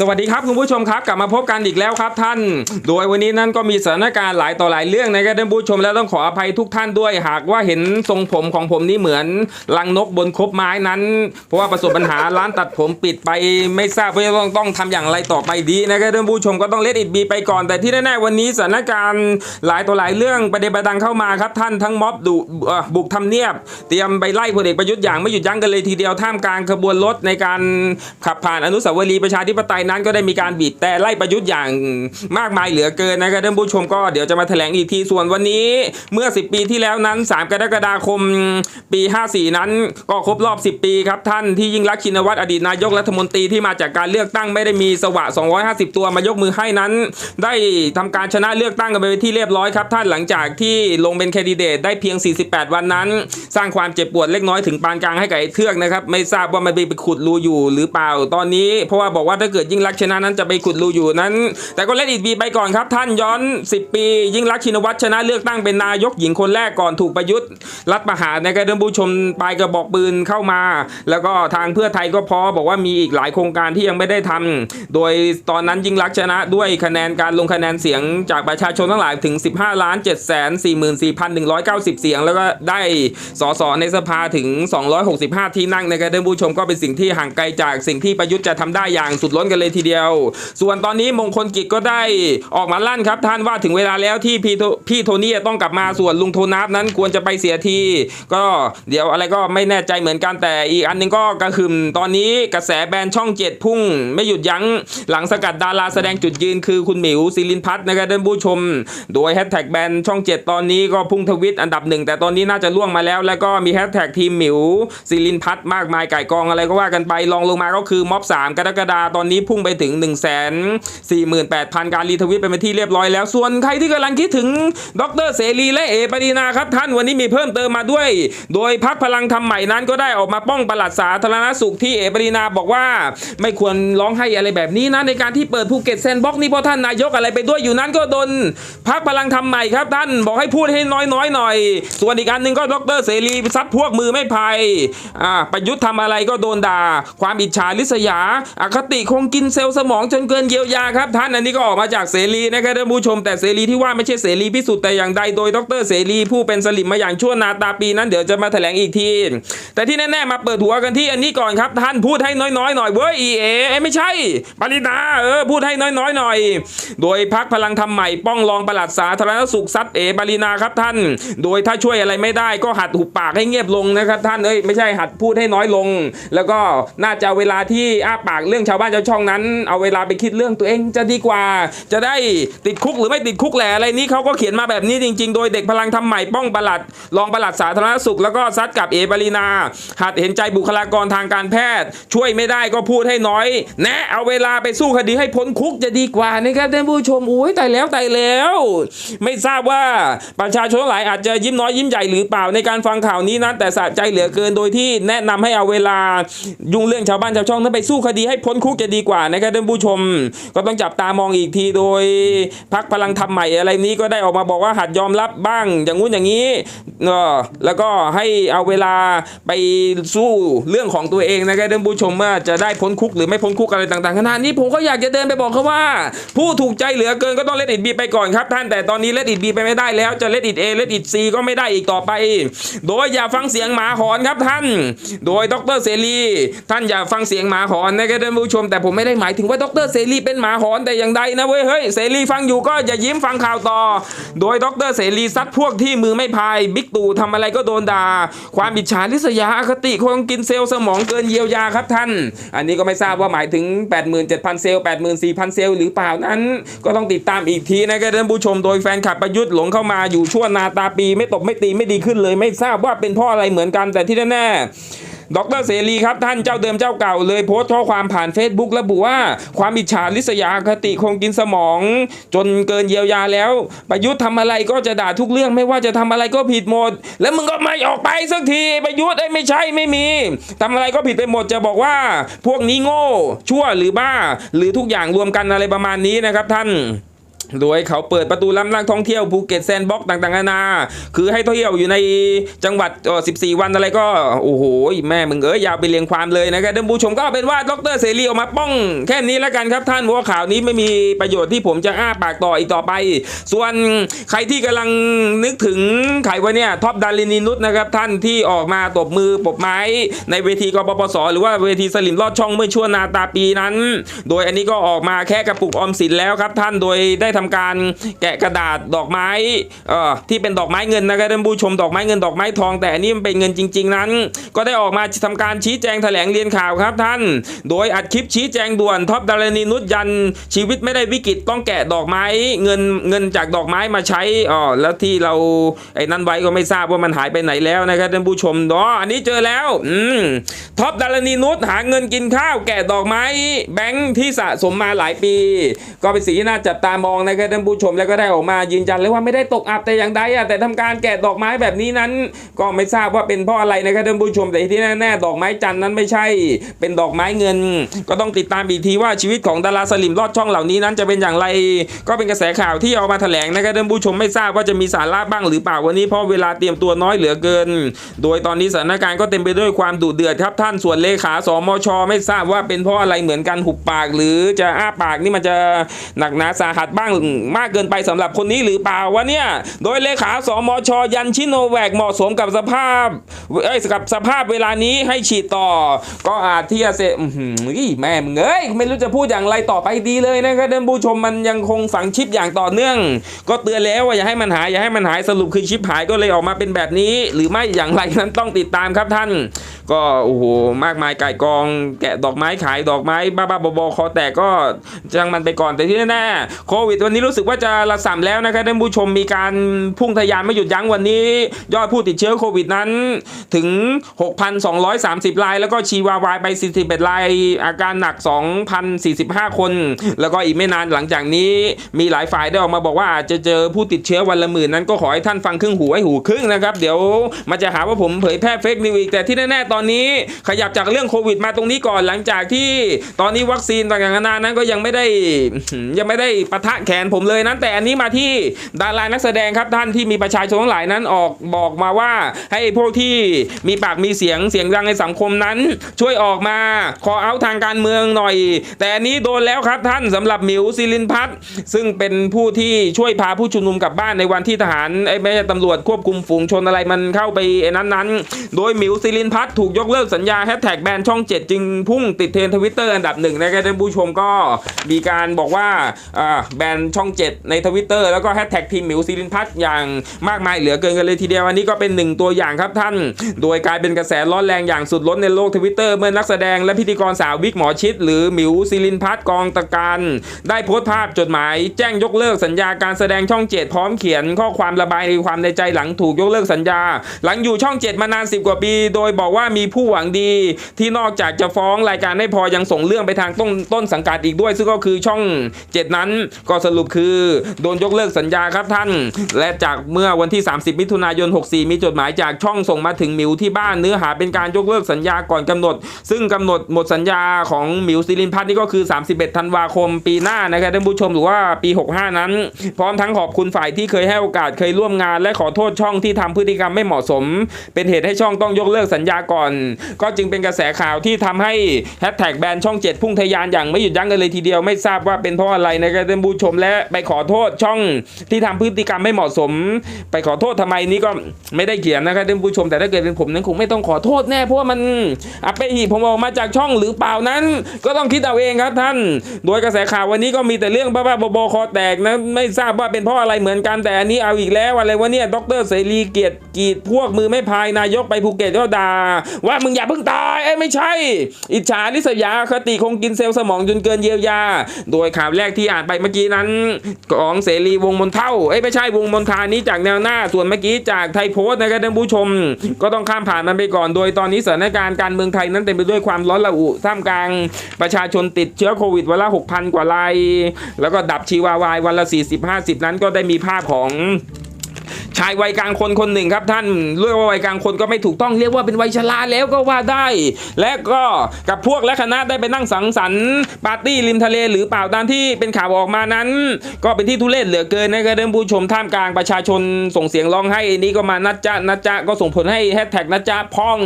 สวัสดีครับคุณผู้ชมครับกลับมาพบกันอีกแล้วครับท่าน โดยวันนี้นั้นก็มีสถานการณ์หลายต่อหลายเรื่องนะครับท่านผู้ชมแล้วต้องขออภัยทุกท่านด้วย หากว่าเห็นทรงผมของผมนี่เหมือนลังนกบนคบไม้นั้น เพราะว่าประสบปัญหา ร้านตัดผมปิดไปไม่ทราบว่าจะต้องต้องทำอย่างไรต่อไปดีนะครับท่านผู้ชมก็ต้องเลดอิดบีไปก่อน แต่ที่แน่ๆวันนี้สถานการณ์หลายต่อหลายเรื่องประเด็นประดังเข้ามาครับท่านทั้งม็อบดุบุกทำเนียบ เตรียมไปไล่พลเอกประยุทธ์อย่างไม่หยุดยั้งกันเลยทีเดียวท่ามกลางขบวนรถในการขับผ่านอนุสาวรีย์ประชาธิปไตยนั้นก็ได้มีการบีบแต่ไล่ประยุทธ์อย่างมากมายเหลือเกินนะครับท่านผู้ชมก็เดี๋ยวจะมาแถลงอีกทีส่วนวันนี้เมื่อ 10 ปีที่แล้วนั้น 3 กรกฎาคมปี 54 นั้น ก็ครบรอบ 10 ปีครับท่านที่ยิ่งรักชินวัตรอดีตนายกรัฐมนตรีที่มาจากการเลือกตั้งไม่ได้มีสวะ 250 ตัวมายกมือให้นั้น ได้ทำการชนะเลือกตั้งกันไปที่เรียบร้อยครับท่านหลังจากที่ลงเป็นแคนดิเดตได้เพียง 48 วันนั้น สร้างความเจ็บปวดเล็กน้อยถึงปานกลางให้กับไอ้เทือกนะครับไม่ทราบว่ามันไปขุดรูอยู่หรือเปล่าตอนนี้ เพราะว่าบอกว่าถ้าเกิดยิ่งรักชนะนั้นจะไปขุดรูอยู่นั้น แต่ก็เล่นอีกบีไปก่อนครับ ท่านย้อน 10 ปี ยิ่งรักชินวัตรชนะเลือกตั้งเป็นนายกหญิงคนแรกก่อนถูกประยุทธ์ รัฐประหารในะครับท่านผู้ชมปลายกระบอกปืนเข้ามา แล้วก็ทางเพื่อไทยก็พอบอกว่ามีอีกหลายโครงการที่ยังไม่ได้ทำโดยตอนนั้นยิ่งรักชนะด้วยคะแนนการลงคะแนนเสียงจากประชาชนทั้งหลายถึง 15ล้าน7แสน44,190 เสียง แล้วก็ได้สสในสภาถึง 265 ที่นั่งในะครับท่านผู้ชมก็เป็นสิ่งที่ห่างไกลจากสิ่งที่ประยุทธ์จะทำได้อย่างสุดล้นกันเลยทีเดียว ส่วนตอนนี้มงคลกิจก็ได้ออกมาลั่นครับ ท่านว่าถึงเวลาแล้วที่พี่ทพี่โทนี่จะต้องกลับมาส่วนลุงโทนับนั้นควรจะไปเสียที ก็เดี๋ยวอะไรก็ไม่แน่ใจเหมือนกันแต่อีกอันหนึงก็กระหึ่มตอนนี้กระแสแบนช่องเจ็ดพุ่ง ไม่หยุดยั้งหลังสกัดดาราแสดงจุดยืนคือคุณหมิวศิรินพัฒน์นะครับท่านผู้ชม โดยแฮชแท็กแบนช่องเจ็ดตอนนี้ก็พุ่งทวิตอันดับหนึ่งแต่ตอนนี้น่าจะล่วงมาแล้ว แล้วก็มีแฮชแท็กทีมหมิวศิรินพัฒน์มากมายไก่กองอะไรก็ว่ากันไปลองลงมาก็คือม็อบ3กรกฎาตอนนี้พุ่งไปถึง 1 4 8 0 0 0 การรีทวิตเป็นที่เรียบร้อยแล้ว ส่วนใครที่กำลังคิดถึงดรเสรีและเอปรีนาครับท่านวันนี้มีเพิ่มเติมมาด้วย โดยพักพลังธรรมใหม่นั้นก็ได้ออกมาป้องปลัดสาธารณสุขที่เอปรีนาบอกว่า ไม่ควรร้องให้อะไรแบบนี้นะในการที่เปิดภูเก็ตแซนด์บ็อกซ์นี่เพราะท่านนายกอะไรไปด้วยอยู่นั้นก็โดนพักพลังธรรมใหม่ครับท่านบอกให้พูดให้น้อยๆหน่อย ส่วนอีกอันหนึ่งก็ดรเสรีซัดพวกมือไม่พายอ่าประยุทธ์ทำอะไรก็โดนด่า ความอิจฉาริษยาอคติคงกินเซลล์สมองจนเกินเยียวยาครับท่านอันนี้ก็ออกมาจากเสรีนะครับท่านผู้ชมแต่เสรีที่ว่าไม่ใช่เสรีพิสุทธิ์แต่อย่างใดโดยดรเสรีผู้เป็นสลิมมาอย่างชั่วนาตาปีนั้นเดี๋ยวจะมาแถลงอีกที แต่ที่แน่ๆมาเปิดหัวกันที่อันนี้ก่อนครับท่านพูดให้น้อยๆหน่อยเว้ยเอเอไม่ใช่ปรินาเออพูดให้น้อยๆหน่อย โดยพักพลังธรรมใหม่ป้องรองประหลัดสาธารณสุขซัดเอปรินาครับท่าน โดยถ้าช่วยอะไรไม่ได้ก็หัดหุบปากให้เงียบลงนะครับท่านเอ้ยไม่ใช่หัดพูดให้น้อยลง แล้วก็น่าจะเวลาที่อ้าปากเรื่องชาวบ้านชาวช่องนั้นเอาเวลาไปคิดเรื่องตัวเองจะดีกว่า จะได้ติดคุกหรือไม่ติดคุกแหละอะไรนี้เขาก็เขียนมาแบบนี้จริง ๆ โดยเด็กพลังทำใหม่ป้องประหลัดรองประหลัดสาธารณสุข แล้วก็ซัดกับเอปรินา หัดเห็นใจบุคลากรทางการแพทย์ ช่วยไม่ได้ก็พูดให้น้อย แนะเอาเวลาไปสู้คดีให้พ้นคุกจะดีกว่านะครับท่านผู้ชมอุ้ยตายแล้วตายแล้ว ไม่ทราบว่าประชาชนหลายอาจจะยิ้มน้อยยิ้มใหญ่หรือเปล่าในการฟังข่าวนี้นั้นแต่สะใจเหลือเกินโดยที่แนะนำให้เอาเวลายุ่งเรื่องชาวบ้านชาวช่องนั้นไปสู้คดีให้พ้นคุกจะดีกว่านะครับท่านผู้ชม ก็ต้องจับตามองอีกทีโดยพักพลังธรรมใหม่อะไรนี้ก็ได้ออกมาบอกว่าหัดยอมรับบ้าง อย่างงู้นอย่างนี้เออแล้วก็ให้เอาเวลาไปสู้เรื่องของตัวเองนะครับท่านผู้ชมว่าจะได้พ้นคุกหรือไม่พ้นคุกอะไรต่างๆขนาดนี้ผมก็อยากจะเดินไปบอกเขาว่า ผู้ถูกใจเหลือเกินก็ต้องเล่นอิดบีไปก่อนครับท่านแต่ตอนนี้เล่นอิดบีไปไม่ได้แล้วจะเล่นอิดเอเล่นอิดซีก็ไม่ได้อีกต่อไป โดยอย่าฟังเสียงหมาหอนครับท่าน โดยดรเสรีท่านอย่าฟังเสียงหมาหอนนะครับท่านผู้ชมแต่ผมไม่ได้หมายถึงว่าดรเสรีเป็นหมาหอนแต่อย่างใดนะเว้ยเฮ้ยเสรีฟังอยู่ก็อย่ายิ้มฟังข่าวต่อ โดยดรเสรีซัดพวกที่มือไม่พายบิ๊กตู่ทำอะไรก็โดนด่าความอิจฉาริษยาอคติคงกินเซลล์สมองเกินเยียวยาครับท่าน อันนี้ก็ไม่ทราบว่าหมายถึง 87,000 เซลล์84,000 เซลล์หรือเปล่านั้น ก็ต้องติดตามอีกทีนะครับท่านผู้ชมโดยแฟนคลับประยุทธ์หลงเข้ามาอยู่ชั่วนาตาปีไม่ตบไม่ตีไม่ดีขึ้นเลย ไม่ทราบว่าเป็นพ่ออะไรเหมือนกันแต่ที่แน่ๆ ดรเสรีครับท่านเจ้าเดิมเจ้าเก่าเลยโพสต์ข้อความผ่าน Facebook ระบุว่าความอิจฉาริษยาคติคงกินสมอง จนเกินเยียวยาแล้ว ประยุทธ์ทำอะไรก็จะด่าทุกเรื่องไม่ว่าจะทำอะไรก็ผิดหมด แล้วมึงก็ไม่ออกไปสักทีประยุทธ์ไอ้ไม่ใช่ไม่มีทำอะไรก็ผิดไปหมดจะบอกว่า พวกนี้โง่ ชั่วหรือบ้า หรือทุกอย่างรวมกันอะไรประมาณนี้นะครับท่าน โดยเขาเปิดประตูรับนักท่องเที่ยวภูเก็ตแซนด์บ็อกซ์ต่างๆนานา คือให้เที่ยวอยู่ในจังหวัดเอ่อ14 วันอะไรก็ โอ้โห แม่มึงเอ้ยยาวไปเรียงความเลยนะครับท่านผู้ชมก็เป็นว่าดรเสรีออกมาป้อง แค่นี้แล้วกันครับท่านเพราะว่าข่าวนี้ไม่มีประโยชน์ที่ผมจะอ้าปากต่ออีกต่อไป ส่วนใครที่กำลังนึกถึงใครวะเนี่ยท็อปดารินีนุชนะครับท่านที่ออกมาตบมือปบไม้ ในเวทีกปปสหรือว่าเวทีสลิมลอดช่องเมื่อชั่วนาตาปีนั้น โดยอันนี้ก็ออกมาแค่กระปุกออมสินแล้วครับท่านโดยได้ทำการแกะกระดาษดอกไม้เอ่อที่เป็นดอกไม้เงินนะครับท่านผู้ชมดอกไม้เงินดอกไม้ทอง แต่อันนี้มันเป็นเงินจริง ๆ นั้น ก็ได้ออกมาทำการชี้แจงแถลงเรียนข่าวครับท่าน โดยอัดคลิปชี้แจงด่วนท็อปดารณีนุชยัน ชีวิตไม่ได้วิกฤตต้องแกะดอกไม้เงินเงินจากดอกไม้มาใช้อ๋อแล้วที่เราไอ้นั้นไว้ก็ไม่ทราบว่ามันหายไปไหนแล้วนะครับท่านผู้ชมอ๋ออันนี้เจอแล้วอืมท็อปดารณีนุชหาเงินกินข้าวแกะดอกไม้ แบงค์ที่สะสมมาหลายปี ก็เป็นสิ่งที่น่าจับตามองนะครับท่านผู้ชมแล้วก็ได้ออกมายืนยันเลยว่าไม่ได้ตกอับแต่อย่างใดอะแต่ทำการแกะดอกไม้แบบนี้นั้น ก็ไม่ทราบว่าเป็นเพราะอะไรนะครับท่านผู้ชมแต่ที่แน่ๆดอกไม้จันนั้นไม่ใช่ เป็นดอกไม้เงิน ก็ต้องติดตามอีกทีว่าชีวิตของดาราสลิมลอดช่องเหล่านี้นั้นจะเป็นอย่างไร ก็เป็นกระแสข่าวที่เอามาแถลงนะครับท่านผู้ชมไม่ทราบว่าจะมีสาระบ้างหรือเปล่าวันนี้เพราะเวลาเตรียมตัวน้อยเหลือเกิน โดยตอนนี้สถานการณ์ก็เต็มไปด้วยความดุเดือดครับท่านส่วนเลขาสมช ไม่ทราบว่าเป็นเพราะอะไรเหมือนกันหุบปาก หรือจะอ้าปากนี่มันจะหนักหนาสาหัสบ้างมากเกินไปสำหรับคนนี้หรือเปล่าวะเนี่ย โดยเลขาสมช ยันชิโนแวกเหมาะสมกับสภาพเอ้ยกับสภาพเวลานี้ให้ฉีดต่อ ก็อาจที่จะเสอื้แม่มึงเอ้ยไม่รู้จะพูดอย่างไรต่อไปดีเลยนะครับท่านผู้ชมมันยังคงฝังชิปอย่างต่อเนื่อง ก็เตือนแล้วว่าอย่าให้มันหายอย่าให้มันหายสรุปคือชิปหายก็เลยออกมาเป็นแบบนี้ หรือไม่อย่างไรนั้นต้องติดตามครับท่านก็โอ้โหมากมายไก่กอง แกะดอกไม้ขายดอกไม้บ้าๆบอๆคอแตกก็จังมันไปก่อนแต่ที่แน่ๆโควิด วันนี้รู้สึกว่าจะระสำแล้วนะครับท่านผู้ชมมีการพุ่งทะยานไม่หยุดยั้งวันนี้ ยอดผู้ติดเชื้อโควิดนั้นถึง 6,230ราย แล้วก็ชีวาวายไป 41ราย อาการหนัก 2,045 คน แล้วก็อีกไม่นานหลังจากนี้มีหลายฝ่ายได้ออกมาบอกว่าอาจจะเจอผู้ติดเชื้อวันละหมื่นนั้นก็ขอให้ท่านฟังครึ่งหูไว้หูครึ่งนะครับ เดี๋ยวมันจะหาว่าผมเผยแพร่เฟกนิวอีกแต่ที่แน่ๆตอนนี้ขยับจากเรื่องโควิดมาตรงนี้ก่อนหลังจากที่ตอนนี้วัคซีนต่างๆนานานั้นก็ยังไม่ได้ยังไม่ได้ปะทะแขนผมเลยนั้น แต่อันนี้มาที่ดารานักแสดงครับท่านที่มีประชาชนทั้งหลายนั้นออกบอกมาว่าให้พวกที่มีปากมีเสียงเสียงดังในสังคมนั้น ช่วยออกมาขอเอาทางการเมืองหน่อย แต่อันนี้โดนแล้วครับท่านสำหรับหมิวซิลินพัฒน์ซึ่งเป็นผู้ที่ช่วยพาผู้ชุมนุมกลับบ้านในวันที่ทหารไอ้ไม่ตำรวจควบคุมฝูงชนอะไรมันเข้าไปไอ้นั้นนั้นๆโดยหมิวซิลินพัฒน์ถูกูกยกเลิกสัญญาแฮชแท็กแบนช่อง 7 จึงพุ่งติดเทรนทวิตเตอร์อันดับหนึ่งนะครับท่านผู้ชมก็มีการบอกว่าแบนช่อง 7 ในทวิตเตอร์แล้วก็แฮชแท็กทีมหมิวซิลินพัฒน์อย่างมากมายเหลือเกินกันเลยทีเดียวอันนี้ก็เป็นหนึ่งตัวอย่างครับท่าน โดยกลายเป็นกระแสร้อนแรงอย่างสุดล้นในโลกทวิตเตอร์เมื่อนักแสดงและพิธีกรสาววิกหมอชิด หรือหมิวซิลินพัฒน์กองตะการ ได้โพสต์ภาพจดหมาย แจ้งยกเลิกสัญญาการแสดงช่องเจ็ดพร้อมเขียนข้อความระบายในความในใจหลังถูกยกเลิกสัญญา หลังอยู่ช่องเจ็ดมานานสิบกว่าปี โดยบอกว่ามีผู้หวังดีที่นอกจากจะฟ้องรายการให้พอยังส่งเรื่องไปทางต้นต้นสังกัดอีกด้วย ซึ่งก็คือช่องเจ็ดนั้นก็สรุปคือ โดนยกเลิกสัญญาครับท่าน และจากเมื่อวันที่ 30 มิถุนายน 64 มีจดหมายจากช่องส่งมาถึงมิวที่บ้านเนื้อหาเป็นการยกเลิกสัญญาก่อนกำหนด ซึ่งกำหนดหมดสัญญาของมิวซิลินพัฒน์นี่ก็คือ 31 ธันวาคมปีหน้านะครับท่านผู้ชมหรือว่าปี 65 นั้น พร้อมทั้งขอบคุณฝ่ายที่เคยให้โอกาสเคยร่วมงาน และขอโทษช่องที่ทำพฤติกรรมไม่เหมาะสม เป็นเหตุให้ช่องต้องยกเลิกสัญญาก่อนก็จึงเป็นกระแสข่าวที่ทำให้แฮชแท็กแบนช่อง 7 พุ่งทะยานอย่างไม่หยุดยั้งกันเลยทีเดียวไม่ทราบว่าเป็นเพราะอะไรนะครับท่านผู้ชมและไปขอโทษช่องที่ทำพฤติกรรมไม่เหมาะสม ไปขอโทษทำไมนี่ก็ไม่ได้เขียนนะครับท่านผู้ชมแต่ถ้าเกิดเป็นผมนั้นคงไม่ต้องขอโทษแน่เพราะว่ามันอัปเปหีผมออกมาจากช่องหรือเปล่านั้น ก็ต้องคิดเอาเองครับท่าน โดยกระแสข่าววันนี้ก็มีแต่เรื่องบ้าๆบอๆคอแตกนะไม่ทราบว่าเป็นเพราะอะไรเหมือนกันแต่อันนี้เอาอีกแล้วอะไรวะเนี่ยดรเสรีเกียรติกีดพวกมือไม่พายนายกไปภูเก็ตก็ด่าว่ามึงอย่าเพิ่งตายเอ้ไม่ใช่ อิจฉาลิษยาคติคงกินเซลล์สมองจนเกินเยียวยา โดยข่าวแรกที่อ่านไปเมื่อกี้นั้น ของเสรีวงมนเท่าเอ้ไม่ใช่วงมนทานี้จากแนวหน้าส่วนเมื่อกี้จากไทยโพสต์นะครับท่านผู้ชม ก็ต้องข้ามผ่านมันไปก่อน โดยตอนนี้สถานการณ์การเมืองไทยนั้นเต็มไปด้วยความร้อนระอุท่ามกลางประชาชนติดเชื้อโควิดวันละ6,000 กว่ารายแล้วก็ดับชีวาวายวันละ 40-50 นั้นก็ได้มีภาพของ ชายวัยกลางคนคนหนึ่งครับท่านเรียกว่าวัยกลางคนก็ไม่ถูกต้องเรียกว่าเป็นวัยชราแล้วก็ว่าได้ และก็กับพวกและคณะได้ไปนั่งสังสรรค์ปาร์ตี้ริมทะเลหรือเปล่าตามที่เป็นข่าวออกมานั้น ก็เป็นที่ทุเรศเหลือเกินนะครับท่านผู้ชมท่ามกลางประชาชนส่งเสียงร้องให้นนี้ก็มานัดจ้านัดจ้าก็ส่งผลให้แฮชแท็กนัดจ้าพ่อง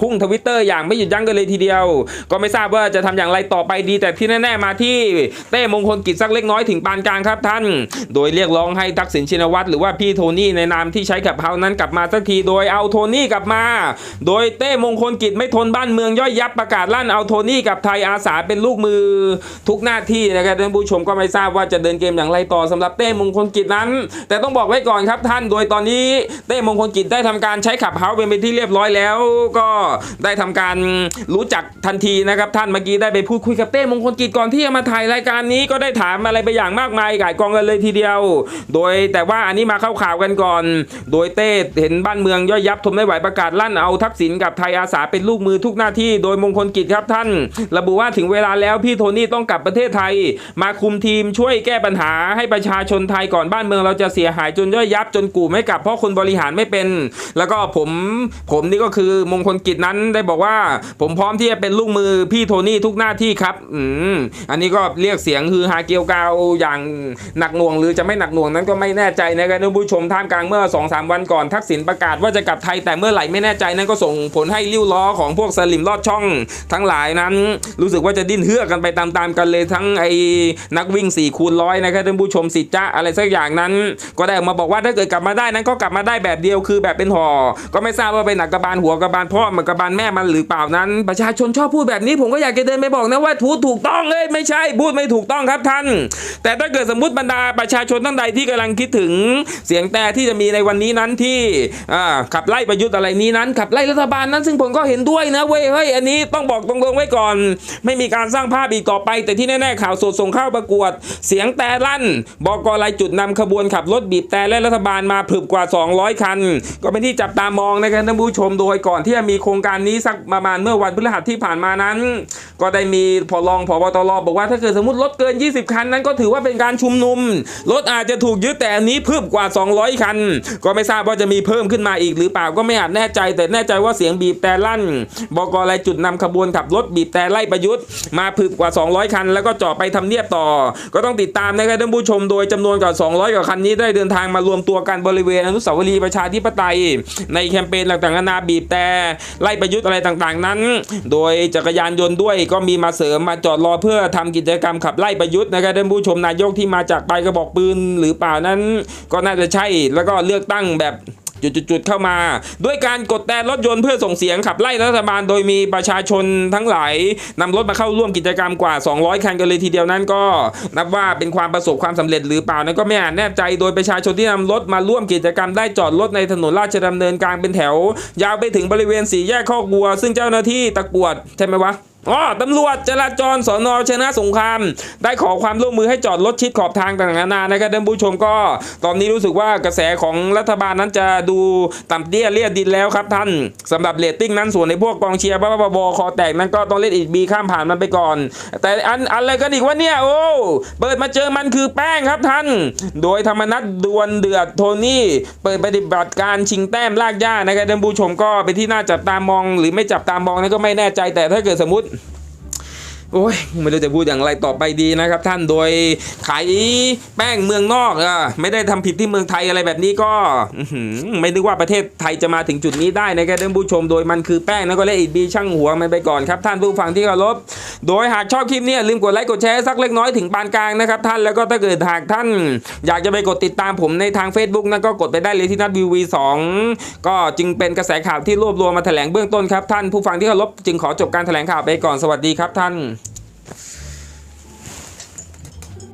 พุ่งทวิตเตอร์อย่างไม่หยุดยั้งกันเลยทีเดียว ก็ไม่ทราบว่าจะทำอย่างไรต่อไปดี แต่ที่แน่ ๆ มาที่เต้มงคลกิจสักเล็กน้อยถึงปานกลางครับท่าน โดยเรียกร้องให้ทักษิณชินวัตรหรือว่าพี่โทนี่ในนามที่ใช้กับเฮานั้นกลับมาสักทีโดยเอาโทนี่กลับมา โดยเต้มงคลกิจไม่ทนบ้านเมืองย่อยยับประกาศลั่นเอาโทนี่กับไทยอาสาเป็นลูกมือทุกหน้าที่นะครับท่านผู้ชมก็ไม่ทราบว่าจะเดินเกมอย่างไรต่อสำหรับเต้มงคลกิจนั้น แต่ต้องบอกไว้ก่อนครับท่าน โดยตอนนี้เต้มงคลกิจได้ทำการใช้ขับเฮาเป็นไปที่เรียบร้อยแล้ว ก็ได้ทำการรู้จักทันทีนะครับท่านเมื่อกี้ได้ไปพูดคุยกับเต้มงคลกิจก่อนที่จะมาถ่ายรายการนี้ก็ได้ถามอะไรไปอย่างมากมายก่ายกองกันเลยทีเดียว โดยแต่ว่าอันนี้มาเข้าข่าวกันก่อน โดยเต้เห็นบ้านเมืองย่อยยับทนไม่ไหวประกาศลั่นเอาทักษิณกับไทยอาสาเป็นลูกมือทุกหน้าที่ โดยมงคลกิจครับท่าน ระบุว่าถึงเวลาแล้วพี่โทนี่ต้องกลับประเทศไทย มาคุมทีมช่วยแก้ปัญหาให้ประชาชนไทยก่อนบ้านเมืองเราจะเสียหายจนย่อยยับจนกู่ไม่กลับเพราะคนบริหารไม่เป็น แล้วก็ผมผมนี่ก็คือมงคลกิจนั้นได้บอกว่า ผมพร้อมที่จะเป็นลูกมือพี่โทนี่ทุกหน้าที่ครับอืมอันนี้ก็เรียกเสียงฮือฮาเกียวกาวอย่างหนักหน่วง หรือจะไม่หนักหน่วงนั้นก็ไม่แน่ใจนะครับท่านผู้ชมท่ามกลางเมื่อ2อสวันก่อนทักษิณประกาศว่าจะกลับไทยแต่เมื่อไหร่ไม่แน่ใจนั้นก็ส่งผลให้ริ้วล้อของพวกสลิมลอดช่อง ทั้งหลายนั้น รู้สึกว่าจะดิ้นเฮือกกันไปตามๆกันเลยทั้งไอ้นักวิ่ง4ี่คูณร้อยนะครับท่านผู้ชมสิจ้าอะไรสักอย่างนั้น ก็ได้ออกมาบอกว่าถ้าเกิดกลับมาได้นั้นก็กลับมาได้แบบเดียวคือแบบเป็นห่อก็ไม่ทราบว่าเป็นหนักกระบาลหัวกระบาลพ่อมันกระบาลแม่มันหรือเปล่านั้น ประชาชนชอบพูดแบบนี้ ผมก็อยากจะเดินไปบอกนะว่าถูถูกต้องเลยไม่ใช่พูดไม่ถูกต้องครับท่าน แต่ถ้าเกิดสมมติบรรดาประชาชนท่านใดที่กำลังคิดถึงเสียงแต่ที่จะมีในวันนี้นั้นที่ขับไล่ประยุทธ์อะไรนี้นั้นขับไล่รัฐบาลนั้น ซึ่งผมก็เห็นด้วยนะเว้ยเฮ้ยอันนี้ต้องบอกตรงๆไว้ก่อน ไม่มีการสร้างภาพอีกต่อไป แต่ที่แน่ๆข่าวสดส่งเข้าประกวด เสียงแต่ลั่นบอกกรายจุดนำขบวนขับรถบีบแต่และรัฐบาลมาผึบกว่า 200 คัน ก็เป็นที่จับตามองนะครับท่านผู้ชมโดยก่อนที่จะมีโครงการนี้สักประมาณเมื่อวันพฤหัสที่ผ่านมานั้น ก็ได้มีพอรองพบตรบอกว่าถ้าเกิดสมมติรถเกิน 20 คันนั้นก็ถือว่าเป็นการชุมนุมรถอาจจะถูกยึดแต่อันนี้เพิ่มกว่า 200 คัน ก็ไม่ทราบว่าจะมีเพิ่มขึ้นมาอีกหรือเปล่าก็ไม่อาจแน่ใจ แต่แน่ใจว่าเสียงบีบแต่ลั่นบกอะไรจุดนำขบวนขับรถบีบแต่ไล่ประยุทธ์มาผึบกว่า 200 คัน แล้วก็จาะไปทำเนียบต่อ ก็ต้องติดตามนะครับท่านผู้ชมโดยจำนวนกว่า 200 กว่าคันนี้ได้เดินทางมารวมตัวกันบริเวณอนุสาวรีย์ประชาธิปไตย ในแคมเปญต่างๆนานาบีบแต่ไล่ประยุทธ์อะไรต่างๆนั้น โดยจักรยานยนต์ด้วยก็มีมาเสริมมาจอดรอเพื่อทำกิจกรรมขับไล่ประยุทธ์นะครับท่านผู้ชมนายกที่มาจากไปกระบอกปืนหรือเปล่านั้น ก็น่าจะใช่แล้วก็เลือกตั้งแบบ จุดๆเข้ามา ด้วยการกดแต่รถยนต์เพื่อส่งเสียงขับไล่รัฐบาล โดยมีประชาชนทั้งหลายนำรถมาเข้าร่วมกิจกรรมกว่า 200 คันกันเลยทีเดียวนั้นก็ นับว่าเป็นความประสบความสำเร็จหรือเปล่านั้นก็ไม่อาจแน่ใจโดยประชาชนที่นำรถมาร่วมกิจกรรมได้จอดรถในถนนราชดำเนินกลางเป็นแถว ยาวไปถึงบริเวณสี่แยกข้อกวัว ซึ่งเจ้าหน้าที่ตะกวดใช่ไหมวะ อ๋อตำรวจจราจรสอนอชนะสงคราม ได้ขอความร่วมมือให้จอดรถชิดขอบทางต่างๆนานานะครับท่านผู้ชมก็ ตอนนี้รู้สึกว่ากระแสของรัฐบาลนั้นจะดูต่ำเตี้ยเลียดดินแล้วครับท่านสำหรับเรตติ้งนั้นส่วนในพวกกองเชียร์บ้าบอคอแตกนั้นก็ต้องเล่นอีกบีข้ามผ่านมันไปก่อน แต่อันอะไรกันอีกวะเนี่ยโอ้เปิดมาเจอมันคือแป้งครับท่าน โดยธรรมนัตดวนเดือดโทนี่ เปิดปฏิบัติการชิงแต้มลากย่านะครับท่านผู้ชมก็เป็นที่น่าจับตามอง หรือไม่จับตามองนั้นก็ไม่แน่ใจแต่ถ้าเกิดสมมติ โอ้ยไม่รู้จะพูดอย่างไรต่อไปดีนะครับ ท่านโดยขายแป้งเมืองนอกอะไม่ได้ทำผิดที่เมืองไทยอะไรแบบนี้ก็ไม่นึกว่าประเทศไทยจะมาถึงจุดนี้ได้นะครับท่านผู้ชมโดยมันคือแป้งนะก็เลยอิดบีช่างหัวมันไปก่อนครับ ท่านผู้ฟังที่เคารพโดยหากชอบคลิปนี้ลืมกดไลค์กดแชร์สักเล็กน้อยถึงปานกลางนะครับท่านแล้วก็ถ้าเกิดหากท่าน อยากจะไปกดติดตามผมในทาง Facebook นั่นก็กดไปได้เลยที่นัดวิววีสองก็จึงเป็นกระแสข่าวที่รวบรวมมาแถลงเบื้องต้นครับท่านผู้ฟังที่เคารพจึงขอจบการแถลงข่าวไปก่อนสวัสดีครับท่าน